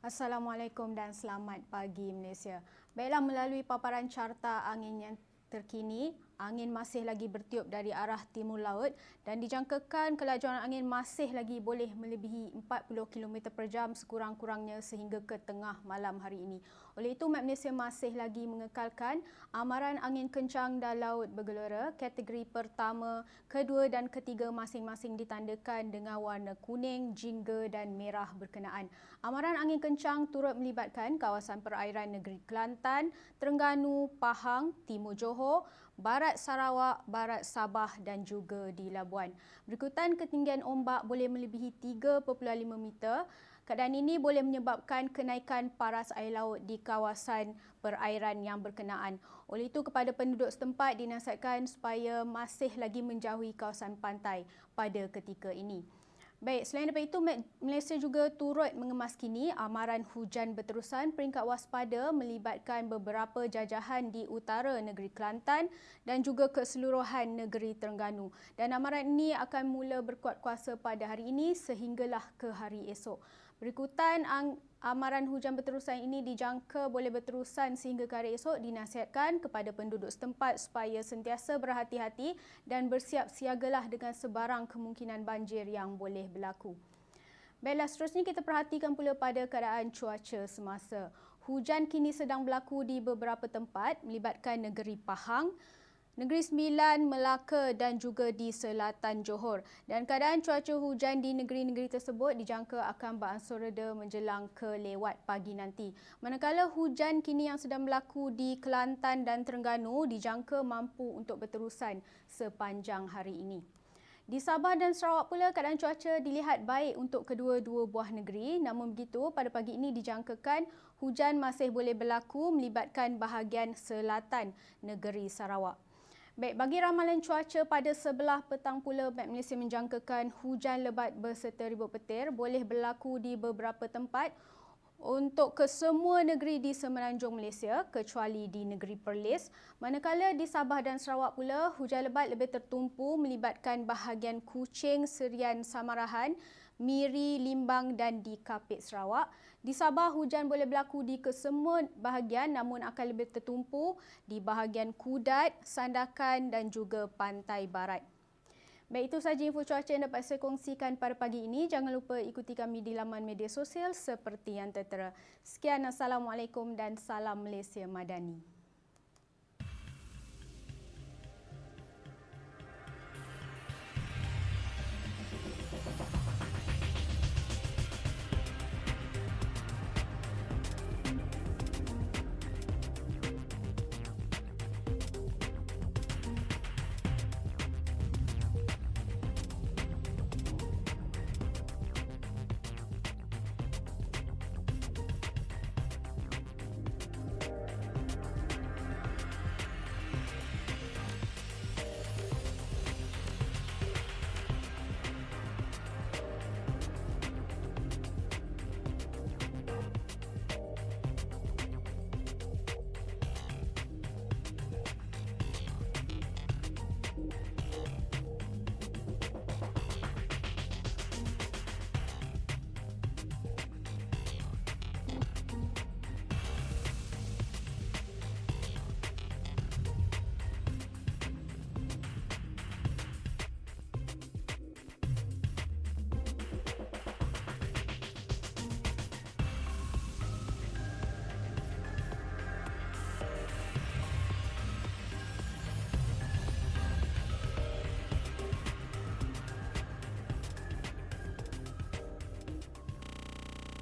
Assalamualaikum dan selamat pagi Malaysia. Baiklah melalui paparan carta angin yang terkini, angin masih lagi bertiup dari arah timur laut dan dijangkakan kelajuan angin masih lagi boleh melebihi 40 km per jam sekurang-kurangnya sehingga ke tengah malam hari ini. Oleh itu, Map Malaysia masih lagi mengekalkan amaran angin kencang dan laut bergelora kategori pertama, kedua dan ketiga masing-masing ditandakan dengan warna kuning, jingga dan merah berkenaan. Amaran angin kencang turut melibatkan kawasan perairan negeri Kelantan, Terengganu, Pahang, Timur Johor, Barat Sarawak, Barat Sabah dan juga di Labuan. Berikutan ketinggian ombak boleh melebihi 3.5 meter. Keadaan ini boleh menyebabkan kenaikan paras air laut di kawasan perairan yang berkenaan. Oleh itu kepada penduduk setempat dinasihatkan supaya masih lagi menjauhi kawasan pantai pada ketika ini. Baik, selain daripada itu, Malaysia juga turut mengemas kini amaran hujan berterusan peringkat waspada melibatkan beberapa jajahan di utara negeri Kelantan dan juga keseluruhan negeri Terengganu. Dan amaran ini akan mula berkuat kuasa pada hari ini sehinggalah ke hari esok. Berikutan amaran hujan berterusan ini dijangka boleh berterusan sehingga ke hari esok dinasihatkan kepada penduduk setempat supaya sentiasa berhati-hati dan bersiap siagalah dengan sebarang kemungkinan banjir yang boleh berlaku. Baiklah, seterusnya kita perhatikan pula pada keadaan cuaca semasa. Hujan kini sedang berlaku di beberapa tempat melibatkan negeri Pahang, Negeri Sembilan, Melaka dan juga di selatan Johor. Dan keadaan cuaca hujan di negeri-negeri tersebut dijangka akan beransur reda menjelang ke lewat pagi nanti. Manakala hujan kini yang sedang berlaku di Kelantan dan Terengganu dijangka mampu untuk berterusan sepanjang hari ini. Di Sabah dan Sarawak pula keadaan cuaca dilihat baik untuk kedua-dua buah negeri. Namun begitu, pada pagi ini dijangkakan hujan masih boleh berlaku melibatkan bahagian selatan negeri Sarawak. Baik, bagi ramalan cuaca pada sebelah petang pula, Bank Malaysia menjangkakan hujan lebat berserta ribut petir boleh berlaku di beberapa tempat untuk kesemua negeri di semenanjung Malaysia kecuali di negeri Perlis. Manakala di Sabah dan Sarawak pula, hujan lebat lebih tertumpu melibatkan bahagian Kuching, Serian, Samarahan, Miri, Limbang dan di Kapit Sarawak. Di Sabah hujan boleh berlaku di kesemua bahagian namun akan lebih tertumpu di bahagian Kudat, Sandakan dan juga Pantai Barat. Baik itu sahaja info cuaca yang dapat saya kongsikan pada pagi ini. Jangan lupa ikuti kami di laman media sosial seperti yang tertera. Sekian Assalamualaikum dan Salam Malaysia Madani.